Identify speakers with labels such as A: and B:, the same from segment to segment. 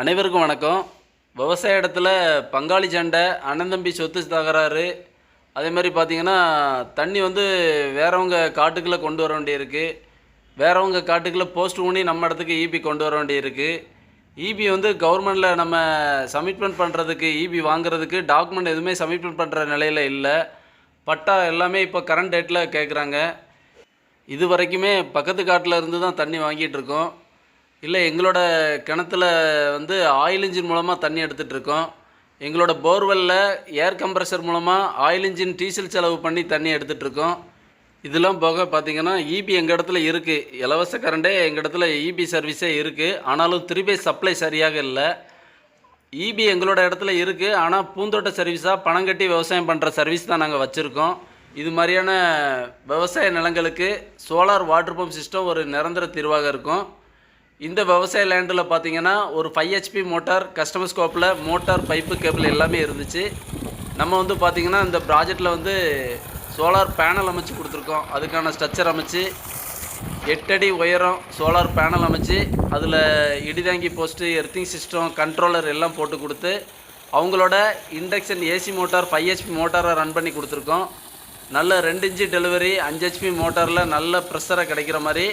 A: அனைவருக்கும் வணக்கம். விவசாய இடத்துல பங்காளி சண்டை அண்ணன் தம்பி சொத்து தகராறு அதே மாதிரி பார்த்திங்கன்னா தண்ணி வந்து வேறவங்க காட்டுக்குள்ளே கொண்டு வர வேண்டியிருக்கு. வேறவங்க காட்டுக்குள்ளே போஸ்ட் ஊனி நம்ம இடத்துக்கு ஈபி கொண்டு வர வேண்டியிருக்கு. ஈபி வந்து கவர்மெண்டில் நம்ம சப்மிட்மெண்ட் பண்ணுறதுக்கு ஈபி வாங்குறதுக்கு டாக்குமெண்ட் எதுவுமே சப்மிட்மெண்ட் பண்ணுற நிலையில் இல்லை. பட்டா எல்லாமே இப்போ கரண்ட் டேட்டில் கேட்குறாங்க இது வரைக்குமே பக்கத்து காட்டில் இருந்து தான் தண்ணி வாங்கிட்டு இருக்கோம். இல்லை எங்களோட கிணத்துல வந்து ஆயில் இன்ஜின் மூலமாக தண்ணி எடுத்துகிட்டு இருக்கோம். எங்களோட போர்வெல்லில் ஏர் கம்ப்ரஸர் மூலமாக ஆயில் இன்ஜின் டீசல் செலவு பண்ணி தண்ணி எடுத்துகிட்ருக்கோம் இதெல்லாம் போக பார்த்தீங்கன்னா இபி எங்கள் இடத்துல இருக்குது இலவச கரண்டே எங்கள் இடத்துல இபி சர்வீஸே இருக்குது ஆனாலும் திருப்பி சப்ளை சரியாக இல்லை. இபி எங்களோட இடத்துல இருக்குது ஆனால் பூந்தோட்ட சர்வீஸாக பணம் கட்டி விவசாயம் பண்ணுற சர்வீஸ் தான் நாங்கள் வச்சுருக்கோம். இது மாதிரியான விவசாய நிலங்களுக்கு சோலார் வாட்டர் பம்ப் சிஸ்டம் ஒரு நிரந்தர தீர்வாக இருக்கும். இந்த விவசாய லேண்டில் பார்த்தீங்கன்னா ஒரு ஃபைவ் ஹெச்பி மோட்டார் கஸ்டமர் ஸ்கோப்பில் மோட்டார் பைப்பு கேபிள் எல்லாமே இருந்துச்சு. நம்ம வந்து பார்த்திங்கன்னா இந்த ப்ராஜெக்டில் வந்து சோலார் பேனல் அமைச்சு கொடுத்துருக்கோம். அதுக்கான ஸ்ட்ரக்சர் அமைச்சு எட்டடி உயரம் சோலார் பேனல் அமைச்சு அதில் இடிதாங்கி போஸ்ட்டு எர்த்திங் சிஸ்டம் கண்ட்ரோலர் எல்லாம் போட்டு கொடுத்து அவங்களோட induction AC motor five HP மோட்டாரை ரன் பண்ணி கொடுத்துருக்கோம். நல்ல ரெண்டு இன்ச்சு டெலிவரி அஞ்சு ஹெச்பி மோட்டாரில் நல்ல ப்ரெஷரை கிடைக்கிற மாதிரி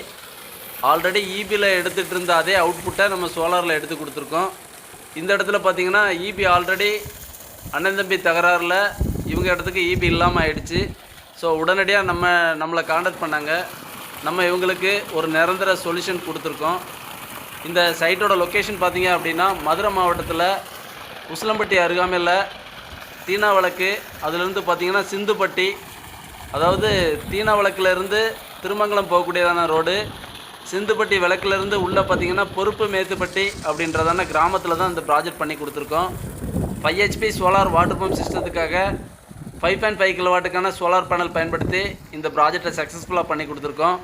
A: ஆல்ரெடி இபியில் எடுத்துகிட்டு இருந்த அதே அவுட்புட்டை நம்ம சோலாரில் எடுத்து கொடுத்துருக்கோம். இந்த இடத்துல பார்த்தீங்கன்னா இபி ஆல்ரெடி அண்ணன் தம்பி தகராறில் இவங்க இடத்துக்கு இபி இல்லாமல் ஆயிடுச்சு. ஸோ உடனடியாக நம்ம நம்மளை காண்டக்ட் பண்ணாங்க. நம்ம இவங்களுக்கு ஒரு நிரந்தர சொல்யூஷன் கொடுத்துருக்கோம். இந்த சைட்டோட லொக்கேஷன் பார்த்தீங்க அப்படின்னா மதுரை மாவட்டத்தில் உசிலம்பட்டி அருகாமையில் தீனாவளக்கு அதுலேருந்து பார்த்தீங்கன்னா சிந்துப்பட்டி அதாவது தீனா வழக்கிலேருந்து திருமங்கலம் போகக்கூடியதான ரோடு சிந்துப்பட்டி விளக்குலேருந்து உள்ளே பார்த்தீங்கன்னா பொறுப்பு மேத்துப்பட்டி அப்படின்றதான கிராமத்தில் தான் இந்த ப்ராஜெக்ட் பண்ணி கொடுத்துருக்கோம். Five HP solar water pump சிஸ்டத்துக்காக five point five கிலோவாட்டுக்கான சோலார் பேனல் பயன்படுத்தி இந்த ப்ராஜெக்டை சக்ஸஸ்ஃபுல்லாக பண்ணி கொடுத்துருக்கோம்.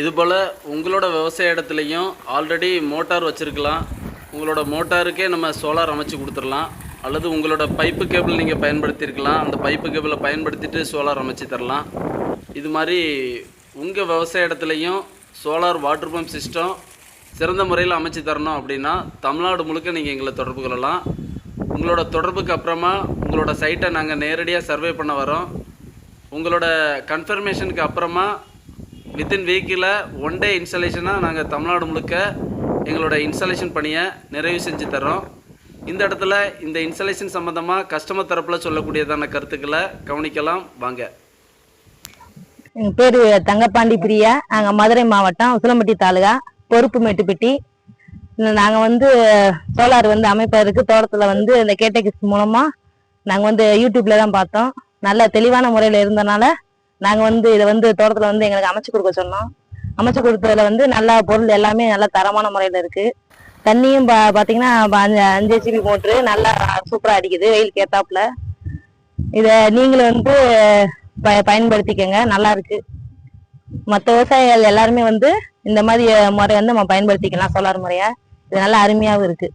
A: இதுபோல் உங்களோட விவசாய இடத்துலையும் ஆல்ரெடி மோட்டார் வச்சுருக்கலாம். உங்களோட மோட்டாருக்கே நம்ம சோலார் அமைச்சு கொடுத்துடலாம். அல்லது உங்களோட பைப்பு கேபிள் நீங்கள் பயன்படுத்தியிருக்கலாம். அந்த பைப்பு கேபிளை பயன்படுத்திட்டு சோலார் அமைச்சு தரலாம். இது மாதிரி உங்கள் விவசாய இடத்துலையும் சோலார் வாட்டர் பம்ப் சிஸ்டம் சிறந்த முறையில் அமைச்சு தரணும் அப்படின்னா தமிழ்நாடு முழுக்க நீங்கள் எங்களை தொடர்பு கொள்ளலாம். உங்களோட தொடர்புக்கு அப்புறமா உங்களோட சைட்டை நாங்கள் நேரடியாக சர்வே பண்ண வரோம். உங்களோட கன்ஃபர்மேஷனுக்கு அப்புறமா வித்தின் வீக்கில் ஒன் டே இன்ஸ்டாலேஷனாக நாங்கள் தமிழ்நாடு முழுக்க எங்களோட இன்ஸ்டாலேஷன் பணியை நிறைவு செஞ்சு தரோம் இந்த இடத்துல இந்த இன்ஸ்டாலேஷன் சம்மந்தமாக கஸ்டமர் தரப்பில் சொல்லக்கூடியதான கருத்துக்களை கவனிக்கலாம். வாங்க.
B: எங்க பேரு தங்கப்பாண்டி பிரியா. நாங்க மதுரை மாவட்டம் உசிலம்பட்டி தாலுகா பொறுப்பு மேட்டுப்பட்டி. நாங்கள் நாங்க வந்து சோலார் வந்து அமைப்பதற்கு தோட்டத்துல வந்து இந்த கேட்டகிஸ் மூலமா நாங்க வந்து யூடியூப்ல தான் பார்த்தோம். நல்ல தெளிவான முறையில இருந்தனால நாங்க வந்து இதை வந்து தோட்டத்துல வந்து எங்களுக்கு அமைச்சு கொடுக்க சொன்னோம். அமைச்சு கொடுத்ததுல வந்து நல்ல பொருள் எல்லாமே நல்ல தரமான முறையில இருக்கு. தண்ணியும் பா பாத்தீங்கன்னா அஞ்சு அஞ்சு ஹெச்பி மோட்ரு நல்லா சூப்பரா அடிக்குது வெயிலுக்கு ஏத்தாப்புல. இத நீங்களும் வந்து ப- பயன்படுத்திக்கங்க. நல்லா இருக்கு. மற்ற விவசாயிகள் எல்லாருமே வந்து இந்த மாதிரி முறை வந்து நம்ம பயன்படுத்திக்கலாம் சோலார் முறைய. இது நல்லா அருமையாவும் இருக்கு.